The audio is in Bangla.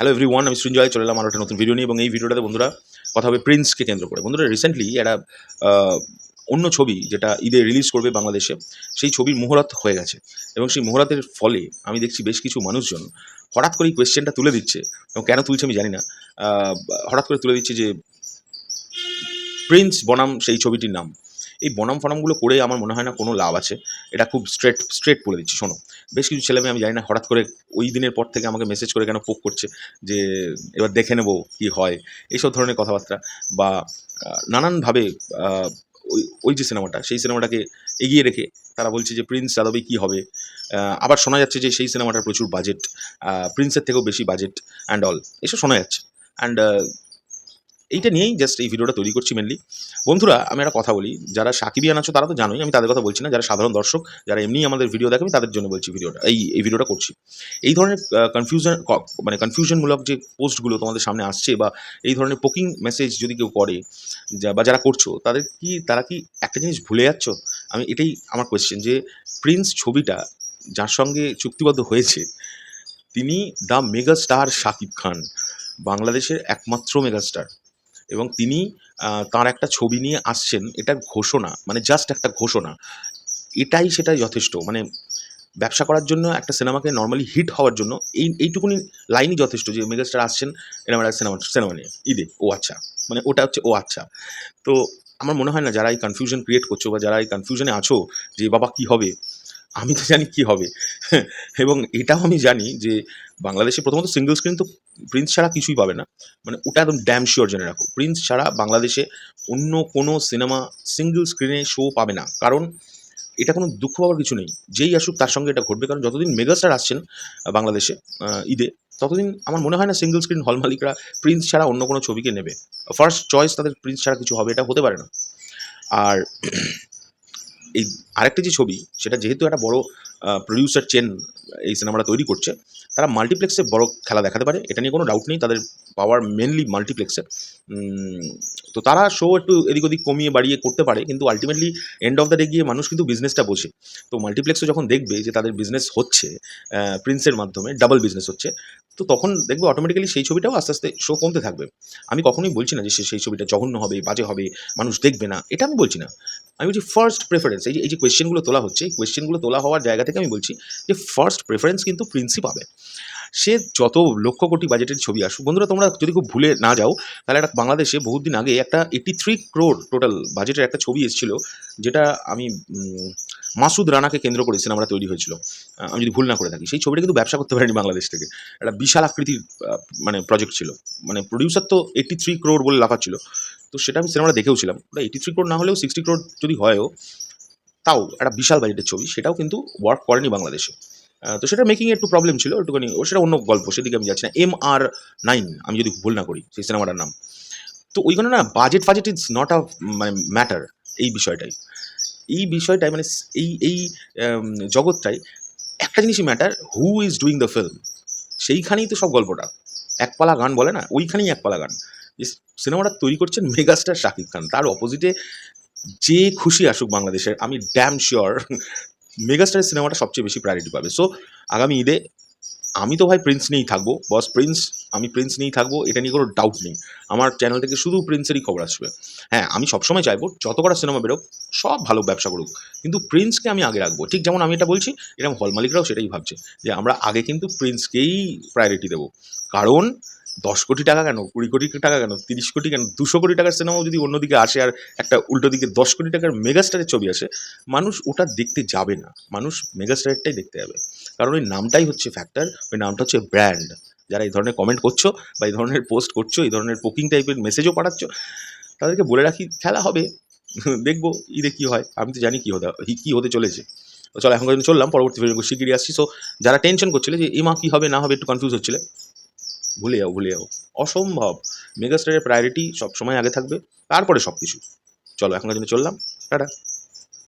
হ্যালো এভরি ওয়ান আমি সৃঞ্জয় চলে এলাম আরও একটা নতুন ভিডিও নিয়ে এবং এই ভিডিওটাতে বন্ধুরা কথা হবে প্রিন্সকে কেন্দ্র করে। বন্ধুরা রিসেন্টলি একটা অন্য ছবি যেটা ঈদে রিলিজ করবে বাংলাদেশে, সেই ছবির মুহূর্ত হয়ে গেছে এবং সেই মুহূর্তের ফলে আমি দেখছি বেশ কিছু মানুষজন হঠাৎ করেই কোয়েশ্চেনটা তুলে দিচ্ছে। এবং কেন তুলছে আমি জানি না। হঠাৎ করে তুলে দিচ্ছে যে প্রিন্স বনাম সেই ছবিটির নাম। এই বনাম ফনামগুলো করে আমার মনে হয় না কোনো লাভ আছে। এটা খুব স্ট্রেট স্ট্রেট বলে দিচ্ছি, শোনো। বেশ কিছু ছেলেমেয়ে আমি জানি না, হঠাৎ করে ওই দিনের পর থেকে আমাকে মেসেজ করে কেন পোক করছে যে, এবার দেখে নেব কি হয়, এইসব ধরনের কথাবার্তা বা নানানভাবে ওই ওই যে সিনেমাটা সেই সিনেমাটাকে এগিয়ে রেখে তারা বলছে যে প্রিন্স যাদবে কী হবে? আবার শোনা যাচ্ছে যে, সেই সিনেমাটার প্রচুর বাজেট প্রিন্সের থেকেও বেশি বাজেট অ্যান্ড অল এসব শোনা যাচ্ছে। অ্যান্ড এইটা নিয়েই জাস্ট এই ভিডিওটা তৈরি করছি মেনলি বন্ধুরা, আমি একটা কথা বলি, যারা সাকিবিয়ান আছো তারা তো জানোই, আমি তাদের কথা বলছি না, যারা সাধারণ দর্শক, যারা এমনি আমাদের ভিডিও দেখে তাদের জন্য বলছি ভিডিওটা এই এই ভিডিওটা করছি। এই ধরনের কনফিউশন মানে কনফিউশনমূলক যে পোস্টগুলো তোমাদের সামনে আসছে বা এই ধরনের পোকিং মেসেজ যদি কেউ করে বা যারা করছ, তাদের কি, তারা কি একটা জিনিস ভুলে যাচ্ছ? আমি এটাই, আমার কোয়েশ্চেন যে প্রিন্স ছবিটা যার সঙ্গে চুক্তিবদ্ধ হয়েছে, তিনি the mega star Shakib Khan, বাংলাদেশের একমাত্র মেগাস্টার এবং তিনি তার একটা ছবি নিয়ে আসছেন এটা ঘোষণা মানে জাস্ট একটা ঘোষণা। এটাই সেটাই যথেষ্ট মানে ব্যবসা করার জন্য, একটা সিনেমাকে নর্মালি হিট হওয়ার জন্য, এই, এইটুকুনি লাইনই যথেষ্ট যে মেগাস্টার আসছেন এরকম একটা সিনেমা সিনেমা নিয়ে। ঈদে, ও আচ্ছা মানে ওটা হচ্ছে ও আচ্ছা। তো আমার মনে হয় না, যারা এই কনফিউশন ক্রিয়েট করছ বা যারা এই কনফিউশনে আছো, যে বাবা কি হবে আমি তো জানি কি হবে। এবং এটাও আমি জানি যে বাংলাদেশে প্রথমত সিঙ্গেল স্ক্রিন তো প্রিন্স ছাড়া কিছুই পাবে না। মানে ওটা একদম ড্যাম শিওর জেনে রাখো। প্রিন্স ছাড়া বাংলাদেশে অন্য কোনো সিনেমা সিঙ্গেল স্ক্রিনে শো পাবে না। কারণ এটা কোনো দুঃখ পাওয়ার কিছু নেই। যেই আসুক তার সঙ্গে এটা ঘটবে। কারণ যতদিন মেগাস্টার আসছেন বাংলাদেশে ঈদে, ততদিন আমার মনে হয় না সিঙ্গেল স্ক্রিন হল মালিকরা প্রিন্স ছাড়া অন্য কোনো ছবিকে নেবে। ফার্স্ট চয়েস তাদের প্রিন্স ছাড়া কিছু হবে, এটা হতে পারে না। আর এই আরেকটা যে ছবি, সেটা যেহেতু একটা বড় প্রডিউসার চেন এই সিনেমাটা তৈরি করছে, তারা মাল্টিপ্লেক্সে বড় খেলা দেখাতে পারে, এটা নিয়ে কোনো ডাউট নেই, তাদের পাওয়ার মেনলি মাল্টিপ্লেক্সে তো তারা শো একটু এদিক ওদিক কমিয়ে বাড়িয়ে করতে পারে, কিন্তু ultimately end of the day গিয়ে মানুষ কিন্তু বিজনেসটা বোঝে। তো মাল্টিপ্লেক্সে যখন দেখবে যে তাদের বিজনেস হচ্ছে প্রিন্সের মাধ্যমে ডাবল বিজনেস হচ্ছে, তো তখন দেখবে অটোমেটিক্যালি সেই ছবিটাও আস্তে আস্তে শো কমতে থাকবে। আমি কখনোই বলছি না যে সেই ছবিটা জঘন্য হবে, বাজে হবে, মানুষ দেখবে না, এটা আমি বলছি না। আমি বলছি ফার্স্ট প্রেফারেন্স এই যে এই যে কোয়েশ্চেনগুলো তোলা হচ্ছে, এই কোয়েশ্চেনগুলো তোলা হওয়ার জায়গা থেকে আমি বলছি যে ফার্স্ট প্রেফারেন্স কিন্তু প্রিন্সই পাবে সে যত লক্ষ কোটি বাজেটের ছবি আসুক, বন্ধুরা তোমরা যদি খুব ভুলে না যাও, তাহলে একটা বাংলাদেশে বহুদিন আগে একটা এইটি থ্রি ক্রোর টোটাল বাজেটের একটা ছবি এসেছিল, যেটা আমি মাসুদ রানাকে কেন্দ্র করে সিনেমাটা তৈরি হয়েছিল। আমি যদি ভুল না করে থাকি, সেই ছবিটা কিন্তু ব্যবসা করতে পারেনি বাংলাদেশ থেকে। একটা বিশাল আকৃতির মানে প্রজেক্ট ছিল। মানে প্রডিউসার তো এইটি থ্রি ক্রোর বলে লাফাচ্ছিল তো সেটা আমি সিনেমাটা দেখেও ছিলাম। ওটা এইটি থ্রি ক্রোর না হলেও সিক্সটি ক্রোর যদি হয়ও, তাও একটা বিশাল বাজেটের ছবি, সেটাও কিন্তু ওয়ার্ক করেনি বাংলাদেশে। তো সেটা মেকিং একটু প্রবলেম ছিল, একটুখানি, ও সেটা অন্য গল্প, সেদিকে আমি যাচ্ছি না। এম আর নাইন আমি যদি ভুল না করি, সেই সিনেমাটার নাম। তো ওইখানে না budget fudget is not a মানে ম্যাটার এই বিষয়টাই। এই বিষয়টাই মানে এই এই জগৎটাই একটা জিনিসই matter who is doing the film সেইখানেই তো সব গল্পটা। একপালা গান বলে না, ওইখানেই একপালা গান। সিনেমাটা তৈরি করছেন মেগাস্টার শাকিব খান। তার অপোজিটে যে খুশি আসুক বাংলাদেশের, আমি ড্যাম শিওর মেগাস্টারের সিনেমাটা সবচেয়ে বেশি প্রায়োরিটি পাবে। সো আগামী ঈদে আমি তো ভাই প্রিন্স নিয়েই থাকব। বস প্রিন্স আমি প্রিন্স নিয়েই থাকব, এটা নিয়ে কোনো ডাউট নেই। আমার চ্যানেল থেকে শুধু প্রিন্সেরই খবর আসবে। হ্যাঁ আমি সবসময় চাইব যত কটা সিনেমা বেরোক, সব ভালো ব্যবসা করুক। কিন্তু প্রিন্সকে আমি আগে রাখব। ঠিক যেমন আমি এটা বলছি, এরকম হল মালিকরাও সেটাই ভাবছে যে আমরা আগে কিন্তু প্রিন্সকেই প্রায়োরিটি দেবো। কারণ দশ কোটি টাকা কেন? কুড়ি কোটি টাকা কেন? তিরিশ কোটি কেন? দুশো কোটি টাকার সিনেমাও যদি অন্যদিকে আসে আর একটা উল্টো দিকে দশ কোটি টাকার মেগাস্টারের ছবি আসে, মানুষ ওটা দেখতে যাবে না। মানুষ মেগাস্টারেরটাই দেখতে যাবে। কারণ ওই নামটাই হচ্ছে ফ্যাক্টর ওই নামটা হচ্ছে ব্র্যান্ড যারা এই ধরনের কমেন্ট করছ বা এই ধরনের পোস্ট করছ, এই ধরনের পোকিং টাইপের মেসেজও পাঠাচ্ছ, তাদেরকে বলে রাখি, খেলা হবে। দেখব, ঈদে কী হয়? আমি তো জানি কী হতে কী হতে চলেছে। চলো, এখন চললাম, পরবর্তী ভিডিও শিগগিরই আসছি। সো যারা টেনশন করছিলে যে এমা কী হবে, না হবে, একটু কনফিউজ হচ্ছিলে ভুলে যাও ভুলে যাও অসম্ভব। মেগাস্টারের প্রায়োরিটি সবসময় আগে থাকবে, তারপরে সব কিছু চলো এখন জন্য চললাম। টাটা।